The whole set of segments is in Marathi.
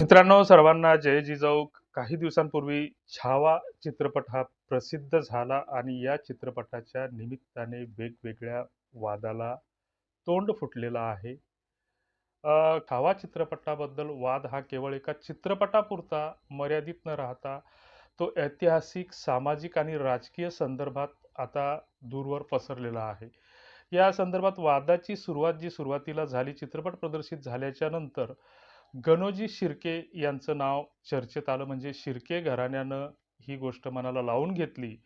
मित्रांनो सर्वांना जय जिजाऊ काही दिवसांपूर्वी छावा चित्रपट हा प्रसिद्ध झाला आणि या चित्रपटाच्या निमित्ताने वेगवेगळ्या वादाला तोंड फुटलेला आहे. छावा चित्रपटाबद्दल वाद हा केवळ एका चित्रपटापुरता मर्यादित न राहता तो ऐतिहासिक सामाजिक आणि राजकीय संदर्भात आता दूरवर पसरलेला आहे. या संदर्भात वादाची सुरुवात जी सुरुवातीला झाली चित्रपट प्रदर्शित झाल्याच्यानंतर गणोजी शिर्के यांचं नाव चर्चेत आलं म्हणजे शिर्के घराण्यानं ही गोष्ट मनाला लावून घेतली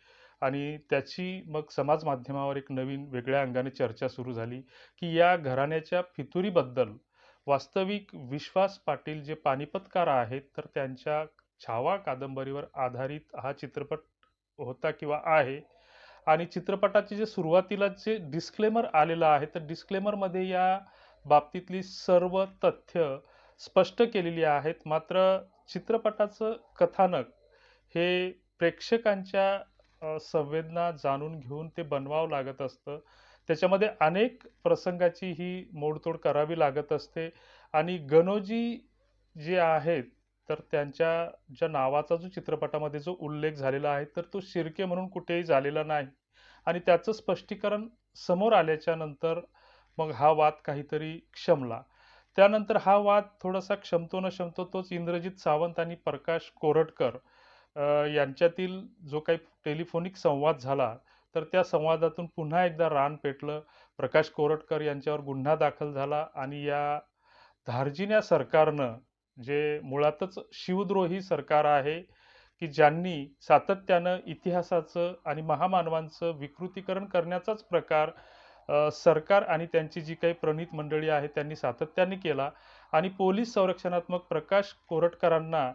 आणि त्याची मग समाज माध्यमावर एक नवीन वेगळ्या अंगाने चर्चा सुरू झाली की या घराण्याच्या फितुरीबद्दल वास्तविक विश्वास पाटील जे पानिपतकार आहेत तर त्यांच्या छावा कादंबरीवर आधारित हा चित्रपट होता किंवा आहे. आणि चित्रपटाचे जे सुरुवातीला जे डिस्क्लेमर आलेलं आहे तर डिस्क्लेमरमध्ये या बाबतीतली सर्व तथ्य स्पष्ट केलेली आहेत. मात्र चित्रपटाचं कथानक हे प्रेक्षकांच्या संवेदना जाणून घेऊन ते बनवावं लागत असतं. त्याच्यामध्ये अनेक प्रसंगाची ही मोडतोड करावी लागत असते. आणि गणोजी जे आहेत तर त्यांच्या ज्या नावाचा जो चित्रपटामध्ये जो उल्लेख झालेला आहे तर तो शिर्के म्हणून कुठेही झालेला नाही. आणि त्याचं स्पष्टीकरण समोर आल्याच्यानंतर मग हा वाद काहीतरी क्षमला. त्यानंतर हा वाद थोडासा क्षमतो न क्षमतो तोच इंद्रजित सावंत आणि प्रकाश कोरटकर यांच्यातील जो काही टेलिफोनिक संवाद झाला तर त्या संवादातून पुन्हा एकदा रान पेटलं. प्रकाश कोरटकर यांच्यावर गुन्हा दाखल झाला आणि या धार्जिन्या सरकारनं जे मुळातच शिवद्रोही सरकार आहे की ज्यांनी सातत्यानं इतिहासाचं आणि महामानवांचं विकृतीकरण करण्याचाच प्रकार सरकार आणि त्यांची जी काही प्रणित मंडळी आहे त्यांनी सातत्याने केला आणि पोलीस संरक्षणात्मक प्रकाश कोरटकरांना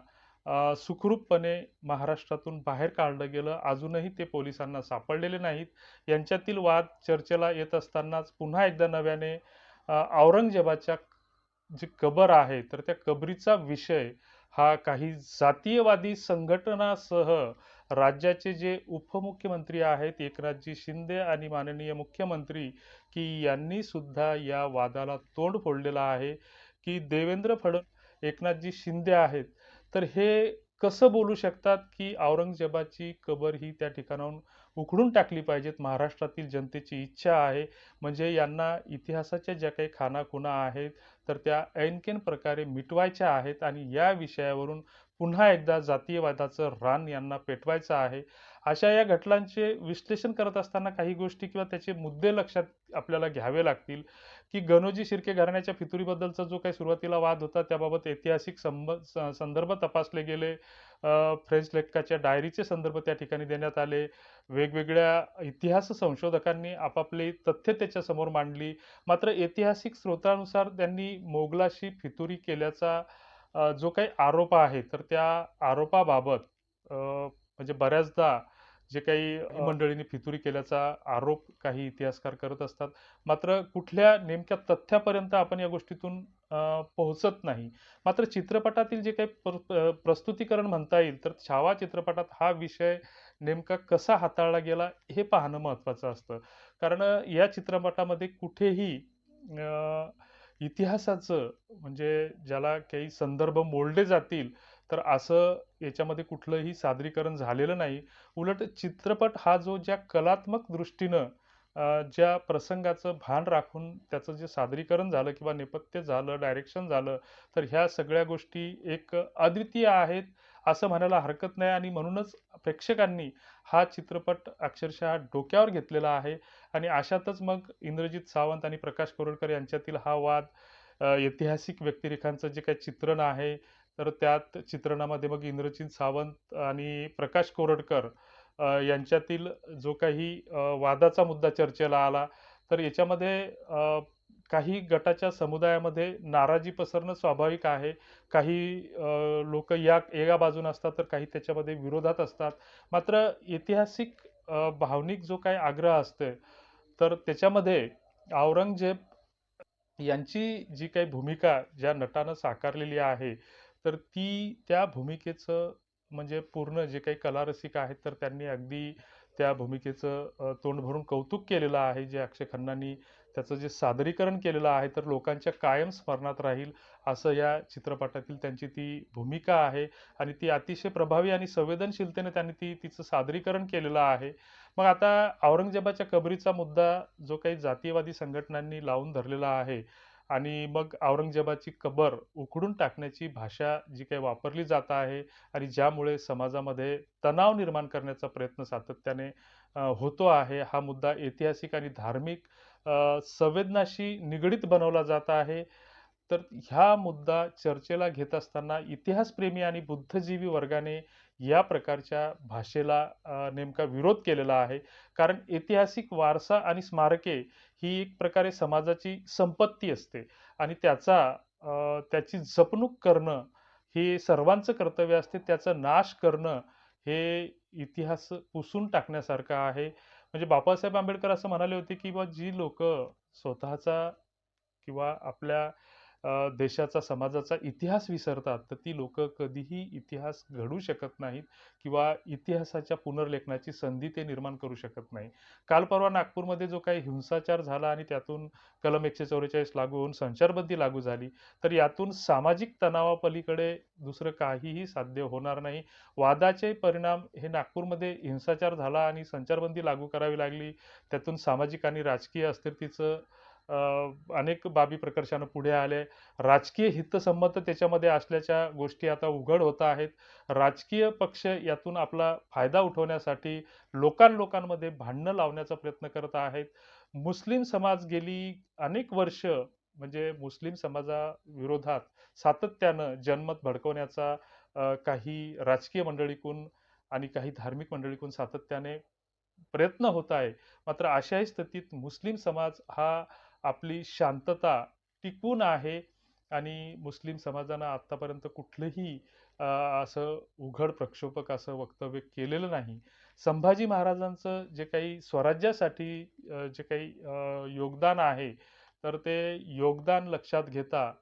सुखरूपपणे महाराष्ट्रातून बाहेर काढलं गेलं. अजूनही ते पोलिसांना सापडलेले नाहीत. यांच्यातील वाद चर्चेला येत असतानाच पुन्हा एकदा नव्याने औरंगजेबाच्या जी कबर आहे तर त्या कबरीचा विषय हा काही जातीयवादी संघटनासह राज्याचे जे उपमुख्यमंत्री आहेत एकनाथजी शिंदे आणि माननीय मुख्यमंत्री की यांनी सुद्धा या वादाला तोंड फोडलेलं आहे की देवेंद्र फडण एकनाथजी शिंदे आहेत. तर हे कसं बोलू शकतात की औरंगजेबाची कबर ही त्या ठिकाणाहून उखडून टाकली पाहिजेत? महाराष्ट्रातील जनतेची इच्छा आहे. म्हणजे यांना इतिहासाच्या ज्या काही खानाखुणा आहेत तर त्या ऐनकेन प्रकारे मिटवायच्या आहेत आणि या विषयावरून पुन्हा एकदा जातीयवादाचं रान यांना पेटवायचं आहे. अशा या घटनांचे विश्लेषण करत असताना काही गोष्टी किंवा त्याचे मुद्दे लक्षात आपल्याला घ्यावे लागतील की गणोजी शिर्के घराण्याच्या फितुरीबद्दलचा जो काही सुरुवातीला वाद होता त्याबाबत ऐतिहासिक संब संदर्भ तपासले गेले. फ्रेंच लेखकाच्या डायरीचे संदर्भ त्या ठिकाणी देण्यात आले. वेगवेगळ्या इतिहास संशोधकांनी आपापली तथ्य त्याच्यासमोर मांडली. मात्र ऐतिहासिक स्रोतानुसार त्यांनी मोगलाशी फितुरी केल्याचा जो काही आरोप आहे तर त्या आरोपाबाबत म्हणजे बऱ्याचदा जे काही मंडळींनी फितुरी केल्याचा आरोप काही इतिहासकार करत असतात. मात्र कुठल्या नेमक्या तथ्यापर्यंत आपण या गोष्टीतून पोहोचत नाही? मात्र चित्रपटातील जे काही प्रस्तुतीकरण म्हणता येईल तर छावा चित्रपटात हा विषय नेमका कसा हाताळला गेला हे पाहणं महत्त्वाचं असतं. कारण या चित्रपटामध्ये कुठेही इतिहासाचं म्हणजे ज्याला काही संदर्भ मोडले जातील तर असं याच्यामध्ये कुठलंही सादरीकरण झालेलं नाही. उलट चित्रपट हा जो ज्या कलात्मक दृष्टीनं ज्या प्रसंगाचं भान राखून त्याचं जे सादरीकरण झालं किंवा नेपथ्य झालं डायरेक्शन झालं तर ह्या सगळ्या गोष्टी एक अद्वितीय आहेत असं म्हणायला हरकत नाही आणि म्हणूनच प्रेक्षकांनी हा चित्रपट अक्षरशः डोक्यावर घेतलेला आहे. आणि अशातच मग इंद्रजित सावंत आणि प्रकाश कोरडकर यांच्यातील हा वाद ऐतिहासिक व्यक्तिरेखांचं जे काही चित्रण आहे तर त्यात चित्रणामध्ये मग इंद्रजित सावंत आणि प्रकाश कोरडकर यांच्यातील जो काही वादाचा मुद्दा चर्चेला आला तर याच्यामध्ये काही गटाच्या समुदायामध्ये नाराजी पसरणं स्वाभाविक आहे. काही लोक या एका बाजून असतात तर काही त्याच्यामध्ये विरोधात असतात. मात्र ऐतिहासिक भावनिक जो काही आग्रह असते तर त्याच्यामध्ये औरंगजेब यांची जी काही भूमिका ज्या नटानं साकारलेली आहे तर ती त्या भूमिकेचं म्हणजे पूर्ण जे काही कलारसिक आहेत तर त्यांनी अगदी त्या भूमिकेचं तोंड भरून कौतुक केलेलं आहे. जे अक्षय खन्नांनी त्याचं जे सादरीकरण केलेलं आहे तर लोकांच्या कायम स्मरणात राहील असं या चित्रपटातील त्यांची ती भूमिका आहे. आणि ती अतिशय प्रभावी आणि संवेदनशीलतेने त्यांनी ती तिचं सादरीकरण केलेलं आहे. मग आता औरंगजेबाच्या कबरीचा मुद्दा जो काही जातीयवादी संघटनांनी लावून धरलेला आहे आणि मग औरंगजेबाची कबर उखडून टाकण्याची भाषा जी काही वापरली जात आहे आणि ज्यामुळे समाजामध्ये तणाव निर्माण करण्याचा प्रयत्न सातत्याने होतो आहे हा मुद्दा ऐतिहासिक आणि धार्मिक संवेदनाशी निगडीत बनवला जात आहे. तर ह्या मुद्दा चर्चेला घेत असताना इतिहासप्रेमी आणि बुद्धजीवी वर्गाने या प्रकारच्या भाषेला नेमका विरोध केलेला आहे. कारण ऐतिहासिक वारसा आणि स्मारके ही एक प्रकारे समाजाची संपत्ती असते. आणि त्याचा त्याची जपणूक करणं हे सर्वांचं कर्तव्य असते. त्याचा नाश करणं हे इतिहास पुसून टाकण्यासारखं आहे. म्हणजे बाबासाहेब आंबेडकर असं म्हणाले होते की बा जी लोक स्वतःचा किंवा आपल्या देशाचा समाजाचा इतिहास विसरतात तर ती लोक कधीही इतिहास घडू शकत नाहीत किंवा इतिहासाच्या पुनर्लेखनाची संधी ते निर्माण करू शकत नाही. काल परवा नागपूरमध्ये जो काही हिंसाचार झाला आणि त्यातून कलम एकशे चौवेचाळीस लागू होऊन संचारबंदी लागू झाली तर यातून सामाजिक तणावापलीकडे दुसरं काहीही साध्य होणार नाही. वादाचे परिणाम हे नागपूरमध्ये हिंसाचार झाला आणि संचारबंदी लागू करावी लागली त्यातून सामाजिक आणि राजकीय अस्थिरतेचं अनेक बाबी प्रकर्षानं पुढे आले. राजकीय हितसंबंध त्याच्यामध्ये असल्याच्या गोष्टी आता उघड होत आहेत. राजकीय पक्ष यातून आपला फायदा उठवण्यासाठी लोकांलोकांमध्ये भांडणं लावण्याचा प्रयत्न करत आहेत. मुस्लिम समाज गेली अनेक वर्ष म्हणजे मुस्लिम समाजाविरोधात सातत्यानं जनमत भडकवण्याचा काही राजकीय मंडळीकून आणि काही धार्मिक मंडळीकून सातत्याने प्रयत्न होत आहे. मात्र अशाही स्थितीत मुस्लिम समाज हा आपली शांतता टिकून आहे आणि मुस्लिम समाजानं आत्तापर्यंत कुठलंही असं उघड प्रक्षोभक असं वक्तव्य केलेलं नाही. संभाजी महाराजांचं जे काही स्वराज्यासाठी जे काही योगदान आहे तर ते योगदान लक्षात घेता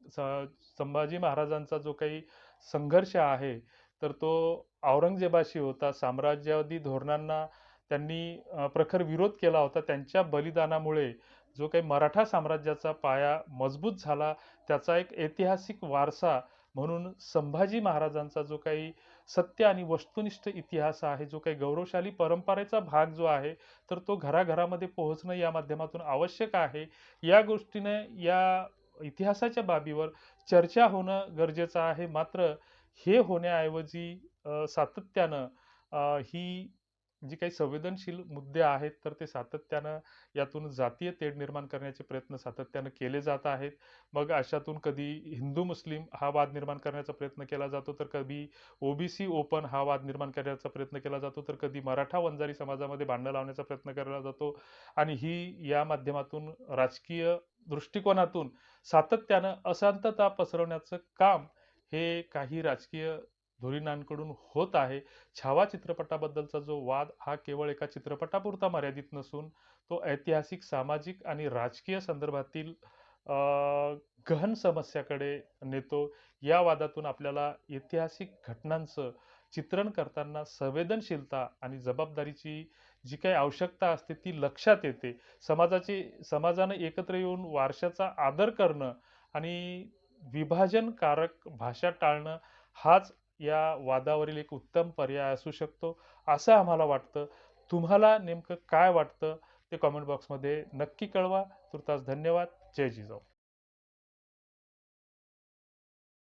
स- संभाजी महाराजांचा जो काही संघर्ष आहे तर तो औरंगजेबाशी होता. साम्राज्यवादी धोरणांना त्यांनी प्रखर विरोध केला होता. त्यांच्या बलिदानामुळे जो काही मराठा साम्राज्याचा पाया मजबूत झाला त्याचा एक ऐतिहासिक वारसा म्हणून संभाजी महाराजांचा जो काही सत्य आणि वस्तुनिष्ठ इतिहास आहे जो काही गौरवशाली परंपरेचा भाग जो आहे तर तो घराघरामध्ये पोहोचणं या माध्यमातून आवश्यक आहे. या गोष्टीने या इतिहासाच्या बाबीवर चर्चा होणं गरजेचं आहे. मात्र हे होण्याऐवजी सातत्यानं ही जी काही संवेदनशील मुद्दे आहेत तर ते सातत्यानं यातून जातीय तेढ निर्माण करण्याचे प्रयत्न सातत्यानं केले जात आहेत. मग अशातून कधी हिंदू मुस्लिम हा वाद निर्माण करण्याचा प्रयत्न केला जातो तर कधी ओबीसी ओपन हा वाद निर्माण करण्याचा प्रयत्न केला जातो तर कधी मराठा वंजारी समाजामध्ये भांडणं लावण्याचा प्रयत्न केला जातो. आणि ही या माध्यमातून राजकीय दृष्टिकोनातून सातत्यानं अशांतता पसरवण्याचं काम हे काही राजकीय धुरीणांकडून होत आहे. छावा चित्रपटाबद्दलचा जो वाद हा केवळ एका चित्रपटापुरता मर्यादित नसून तो ऐतिहासिक सामाजिक आणि राजकीय संदर्भातील गहन समस्याकडे नेतो. या वादातून आपल्याला ऐतिहासिक घटनांचं चित्रण करताना संवेदनशीलता आणि जबाबदारीची जी काही आवश्यकता असते ती लक्षात येते. समाजाची समाजानं एकत्र येऊन वारशाचा आदर करणं आणि विभाजनकारक भाषा टाळणं हाच या वादावरील एक उत्तम पर्याय असू शकतो असं आम्हाला वाटतं. तुम्हाला नेमकं काय वाटतं? ते कॉमेंट बॉक्समध्ये नक्की कळवा. तुर्तास धन्यवाद. जय जिजाऊ.